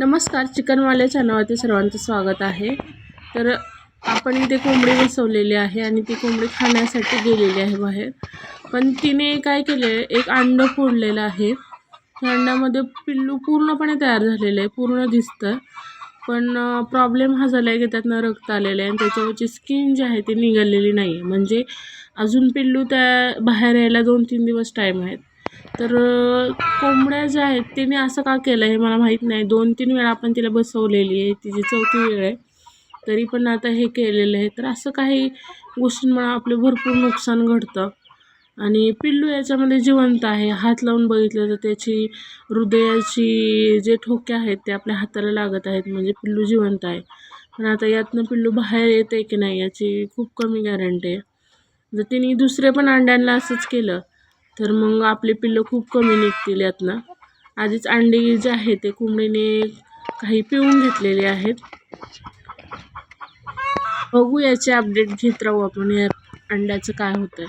नमस्कार चिकनवाले चॅनलवरती सर्वांचं स्वागत आहे. तर आपण इथे कोंबडी बसवलेली आहे आणि ती कोंबडी खाण्यासाठी गेलेली आहे बाहेर. पण तिने काय केलं आहे एक अंडं फोडलेलं आहे. त्या अंड्यामध्ये पिल्लू पूर्णपणे तयार झालेलं आहे पूर्ण दिसतं. पण प्रॉब्लेम हा झाला आहे की त्यातनं रक्त आलेलं आहे आणि त्याच्यावरची स्किन जी आहे ती निघालेली नाही आहे म्हणजे अजून पिल्लू त्या बाहेर यायला दोन तीन दिवस टाईम आहेत तर कोंबड्या ज्या आहेत तिने असं का केलं हे मला माहीत नाही. दोन तीन वेळा आपण तिला बसवलेली आहे. तिची चौथी वेळ आहे. तरी पण आता हे केलेलं आहे. तर असं काही गोष्टींमुळे आपलं भरपूर नुकसान घडतं. आणि पिल्लू याच्यामध्ये जिवंत आहे. हात लावून बघितलं तर त्याची हृदयाची जे ठोके आहेत ते आपल्या हाताला लागत आहेत. म्हणजे पिल्लू जिवंत आहे. पण आता यातनं पिल्लू बाहेर येते की नाही याची खूप कमी गॅरंटी आहे. जर तिने दुसरे पण अंड्यांना असंच केलं तर मग आपले पिल्लं खूप कमी निघतील यातनं. आधीच अंडी जे आहे ते कोंबडीने काही पिऊन घेतलेले आहेत. बघू याचे अपडेट घेत राहू आपण या अंड्याचं काय होतं